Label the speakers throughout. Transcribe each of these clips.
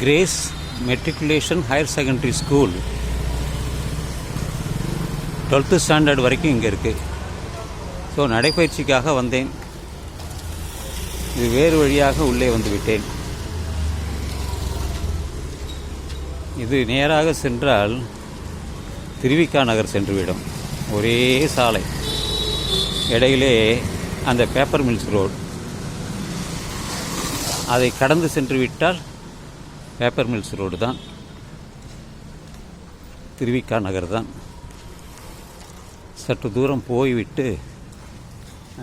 Speaker 1: Grace matriculation higher secondary school twelfth standard வரைக்கும் இங்கே இருக்குது ஸோ நடைப்பயிற்சிக்காக வந்தேன். இது வேறு வழியாக உள்ளே வந்து விட்டேன். இது நேராக சென்றால் திருவிக்கா நகர் சென்றுவிடும் ஒரே சாலை. இடையிலே அந்த பேப்பர் மில்ஸ் ரோடு அதை கடந்து சென்று விட்டால் பேப்பர் மில்ஸ் ரோடு தான். திருவிக்கா நகர் தான். சற்று தூரம் போய்விட்டு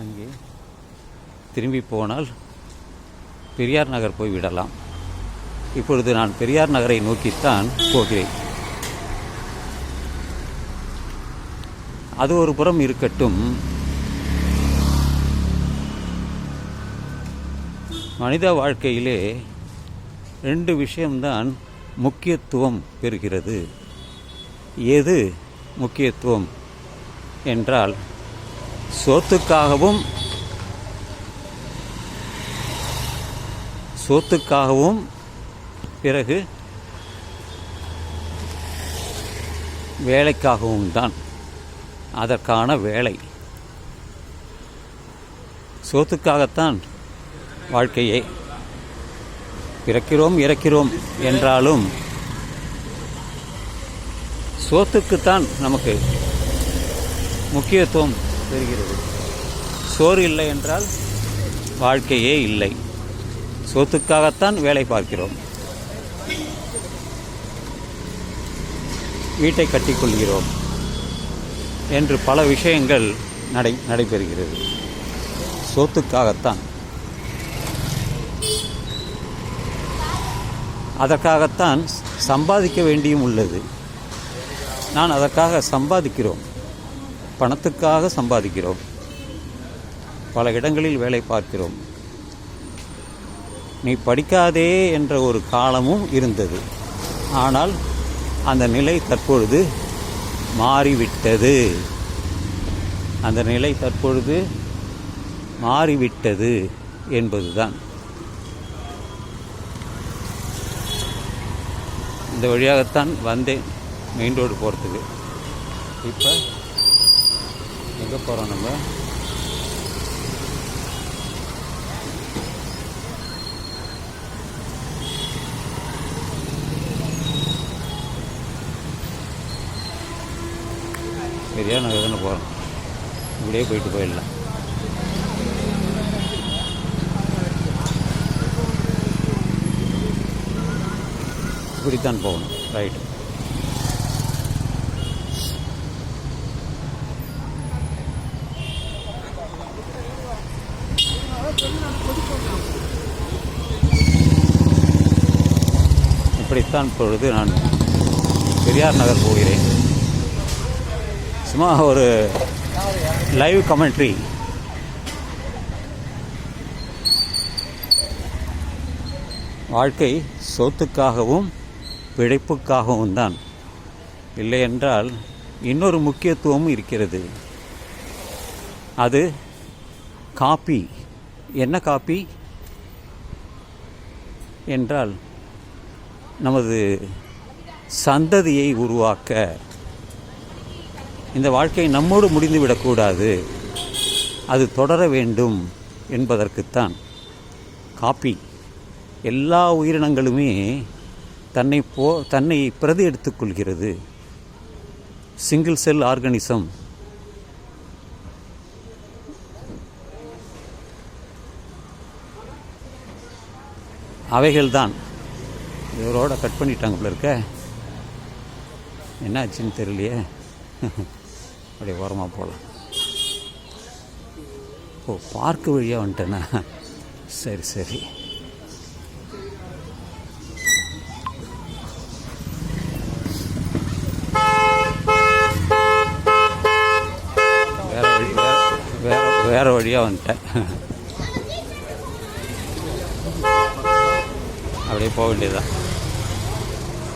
Speaker 1: அங்கே திரும்பி போனால் பெரியார் நகர் போய் விடலாம். இப்பொழுது நான் பெரியார் நகரை நோக்கித்தான் போகிறேன். அது ஒரு புறம் இருக்கட்டும். மனித வாழ்க்கையிலே ரெண்டு விஷயம்தான் முக்கியத்துவம் பெறுகிறது. எது முக்கியத்துவம்? என்றால் சோத்துக்காகவும் சோத்துக்காகவும் பிறகு வேலைக்காகவும் தான். அதற்கான வேலை. சோத்துக்காகத்தான் வாழ்க்கையை. பிறக்கிறோம் இறக்கிறோம் என்றாலும் சோத்துக்குத்தான் நமக்கு முக்கியத்துவம் பெறுகிறது. சோறு இல்லை என்றால் வாழ்க்கையே இல்லை. சோத்துக்காகத்தான் வேலை பார்க்கிறோம். வீட்டை கட்டிக்கொள்கிறோம் என்று பல விஷயங்கள் நடை நடைபெறுகிறது. சோத்துக்காகத்தான். அதற்காகத்தான் சம்பாதிக்க வேண்டியும் உள்ளது. நான் அதற்காக சம்பாதிக்கிறோம். பணத்துக்காக சம்பாதிக்கிறோம். பல இடங்களில் வேலை பார்க்கிறோம். நீ படிக்காதே என்ற ஒரு காலமும் இருந்தது. ஆனால் அந்த நிலை தற்பொழுது மாறிவிட்டது. அந்த நிலை தற்பொழுது மாறிவிட்டது என்பதுதான். இந்த வழியாகத்தான் வந்தேன் மெயின் ரோடு போகிறதுக்கு இப்போ எங்கே போகிறோம் நம்ம? சரியா நான் எதுன்னு போகிறோம் இப்படியே போயிட்டு போயிடலாம். இப்படித்தான் போகணும். ரைட் இப்படித்தான் பொழுது நான் பெரியார் நகர் போகிறேன். சும்மா ஒரு லைவ் கமெண்ட்ரி வாழ்க்கை சொத்துக்காகவும் பிழைப்புக்காகவும் தான். இல்லையென்றால் இன்னொரு முக்கியத்துவமும் இருக்கிறது. அது காப்பி என்ன காப்பி என்றால் நமது சந்ததியை உருவாக்க. இந்த வாழ்க்கை நம்மோடு முடிந்துவிடக்கூடாது. அது தொடர வேண்டும் என்பதற்குத்தான் காப்பி எல்லா உயிரினங்களுமே தன்னை போ தன்னை பிரதி எடுத்துக்கொள்கிறது. சிங்கிள் செல் ஆர்கனிசம் அவைகள்தான். இவரோட கட் பண்ணிட்டாங்க போல இருக்க. என்னாச்சுன்னு தெரியலையே. அப்படியே ஓரமாக போகலாம் ஓ பார்க்கு வழியாக வந்துட்டேன்னா சரி சரி வேற வழி வேற வேற வழியாக வந்துட்டேன். அப்படியே போக வேண்டியதுதான்.